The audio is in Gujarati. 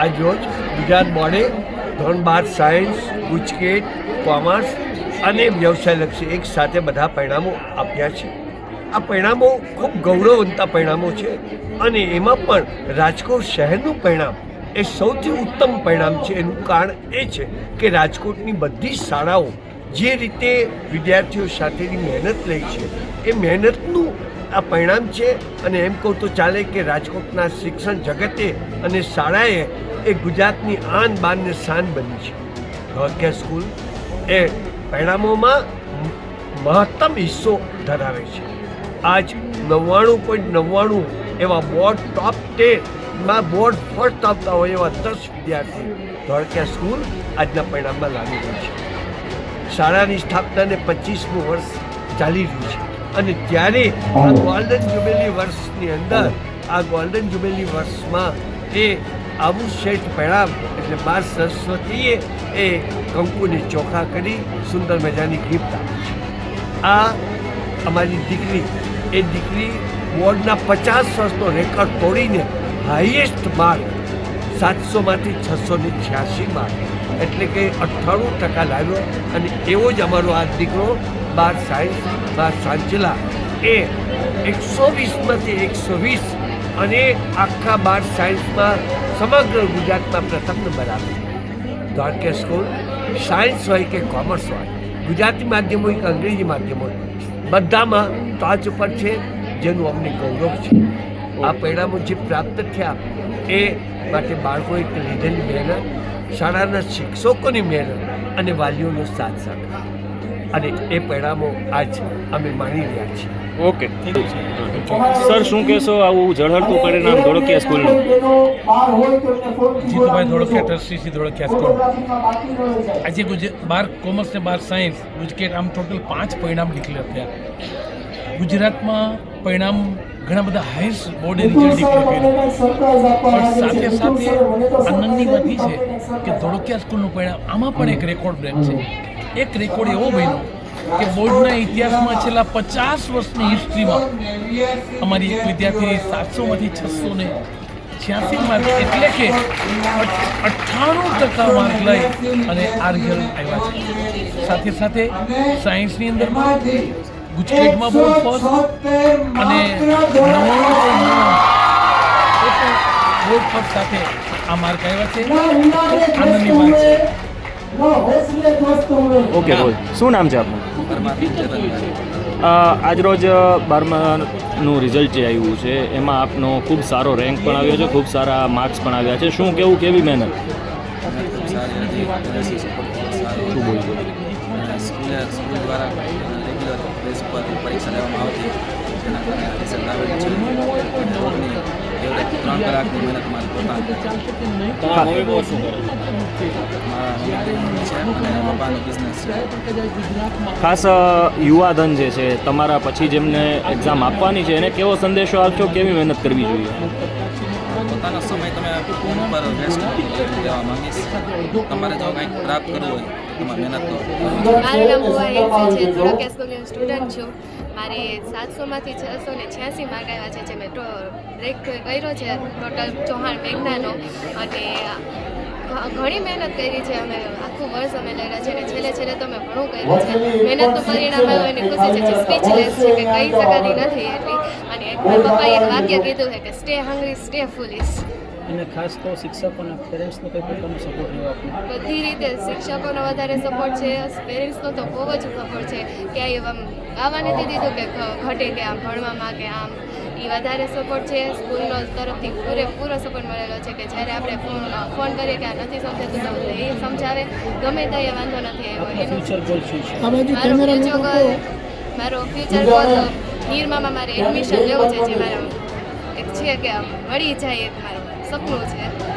આજરોજ ગુજરાત બોર્ડે ધોરણ બાર સાયન્સ, ગુજકેટ, કોમર્સ અને વ્યવસાયલક્ષી એક સાથે બધા પરિણામો આપ્યા છે. આ પરિણામો ખૂબ ગૌરવવંતા પરિણામો છે અને એમાં પણ રાજકોટ શહેરનું પરિણામ એ સૌથી ઉત્તમ પરિણામ છે. એનું કારણ એ છે કે રાજકોટની બધી શાળાઓ જે રીતે વિદ્યાર્થીઓ સાથેની મહેનત લે છે, એ મહેનતનું આ પરિણામ છે અને એમ કહું તો ચાલે કે રાજકોટના શિક્ષણ જગતે અને શાળાએ એ ગુજરાતની આન બાનને શાન બની છે. ધોળકિયા સ્કૂલ એ પરિણામોમાં મહત્તમ હિસ્સો ધરાવે છે. આજ નવ્વાણું પોઈન્ટ નવ્વાણું એવા બોર્ડ ટોપ ટેનમાં બોર્ડ ફર્સ્ટ આવતા હોય એવા દસ વિદ્યાર્થી ધોળકિયા સ્કૂલ આજના પરિણામમાં લાગી રહી છે. શાળાની સ્થાપનાને પચીસમું વર્ષ ચાલી રહ્યું છે. અને ત્યારે આ ગોલ્ડન જ્યુબિલી વર્ષની અંદર આ ગોલ્ડન જ્યુબિલી વર્ષમાં એ આવું શેઠ પરિણામ એટલે બાર સરસ્વતીએ એ કંકુને ચોખા કરી સુંદર મજાની ગિફ્ટ આપી છે. આ અમારી દીકરી એ દીકરી બોર્ડના પચાસ વર્ષનો રેકોર્ડ તોડીને હાઈએસ્ટ માર્ક સાતસોમાંથી છસો ને છ્યાસી માર્ક એટલે કે અઠ્ઠાણું ટકા લાવ્યો અને એવો જ અમારો આ દીકરો બાર સાયન્સ બાર સાંચલા એ એકસો વીસમાંથી એકસો વીસ અને આખા બાર સાયન્સમાં સમગ્ર ગુજરાતમાં પ્રથમ નંબર આવે દ્વારકે સ્કૂલ સાયન્સ હોય કે કોમર્સ હોય, ગુજરાતી માધ્યમ હોય કે અંગ્રેજી માધ્યમ હોય, બધામાં ટોચ ઉપર છે જેનું અમને ગૌરવ છે. આ પરિણામો જે પ્રાપ્ત થયા એ માટે બાળકોએ લીધેલી મહેનત, શાળાના શિક્ષકોની મહેનત અને વાલીઓનો સાથ સાથ અને એ પરિણામો આજ અમે માણી રહ્યા છીએ. ઓકે. સર શું કહેશો આવું ઝળહળતું પરિણામ ધોળકિયા સ્કૂલનું? જીતુભાઈ ધોળકિયા ટ્રસ્ટીસી ધોળકિયા સ્કૂલ. આજે ગુજરાત બાર કોમર્સ ને બાર સાયન્સ ગુજકેટ આમ ટોટલ પાંચ પરિણામ ડિક્લેર થયા. ગુજરાતમાં પરિણામ ઘણા બધા હાઈએસ્ટ બોર્ડે રિઝલ્ટ ડિક્લેર કર્યું. પણ સાથે સાથે આનંદની વાત છે કે ધોળકિયા સ્કૂલનું પરિણામ આમાં પણ એક રેકોર્ડ બ્રેક છે. એક રેકોર્ડ એવો બન્યો કે બોર્ડના ઇતિહાસમાં છેલ્લા પચાસ વર્ષની હિસ્ટ્રીમાં અમારી એક વિદ્યાર્થીની સાતસોમાંથી છસો ને છ્યાસી માર્ક એટલે કે અઠ્ઠાણું ટકા માર્ક લઈ અને આ રિઝલ્ટ આવ્યા છે. સાથે સાથે સાયન્સની અંદર ગુજરાતમાં બહુ ફર્સ્ટ અને બોર્ડ ફર્સ્ટ સાથે આ માર્ક આવ્યા છે. આનંદની વાત છે. ઓકે, બોલ. શું નામ છે આપનું? આજરોજ બારમાનું રિઝલ્ટ જે આવ્યું છે, એમાં આપનો ખૂબ સારો રેન્ક પણ આવ્યો છે, ખૂબ સારા માર્ક્સ પણ આવ્યા છે. શું કેવું, કેવી મહેનત? શું પર પરીક્ષા લેવામાં આવતી એવરેજ ત્રણ કલાકની મહેનત મારી પોતાની ખાસ યુવા યુવાધન જે છે, તમારા પછી જેમને એક્ઝામ આપવાની છે, એને કેવો સંદેશો આપશો કેવી મહેનત કરવી જોઈએ? પોતાનો સમય તમે ફોન ઉપર વેસ્ટ દેવા માંગીશ. તમારે જો કંઈક પ્રાપ્ત કરવું હોય સ્ટુડન્ટ છું મારે સાતસોમાંથી છસો ને છ્યાસી માર્ક આવ્યા છે, જે મેં બ્રેક કર્યો છે ટોટલ ચૌહાણ મેઘનાનો અને ઘણી મહેનત કરી છે, અમે આખું વર્ષ અમે લડ્યા છે, અને છેલ્લે છેલ્લે તો અમે ઘણું કર્યું છે. મહેનતનું પરિણામ આવ્યું એની ખુશી છે સ્પીચલેસ છે કે કહી શકાતી નથી એટલી. પપ્પાએ એક વાક્ય કીધું છે કે સ્ટે હંગ્રી સ્ટે ફુલિશ અને ખાસ તો શિક્ષકોના પેરેન્ટ્સનો કઈ પ્રકારનો સપોર્ટ રહ્યો આપને? બધી રીતે શિક્ષકોનો વધારે સપોર્ટ છે પેરેન્ટ્સનો તો બહુ જ સપોર્ટ છે. ક્યાંય આમ આવવા નથી દીધું કે ઘટે કે આમ ભણવામાં કે આમ એ વધારે સપોર્ટ છે. સ્કૂલનો તરફથી પૂરેપૂરો સપોર્ટ મળેલો છે કે જ્યારે આપણે ફોન ફોન કરીએ કે આ નથી સમજાતું તો એ સમજાવે. ગમે તે વાંધો નથી આવ્યો. એનું ફ્યુચર ગોલ શું છે? મારો ફ્યુચર ગોલ નિરમામાં મારે એડમિશન લેવું છે જે મારા એક છે કે આમ મળી જાય એક મારું સપનું છે.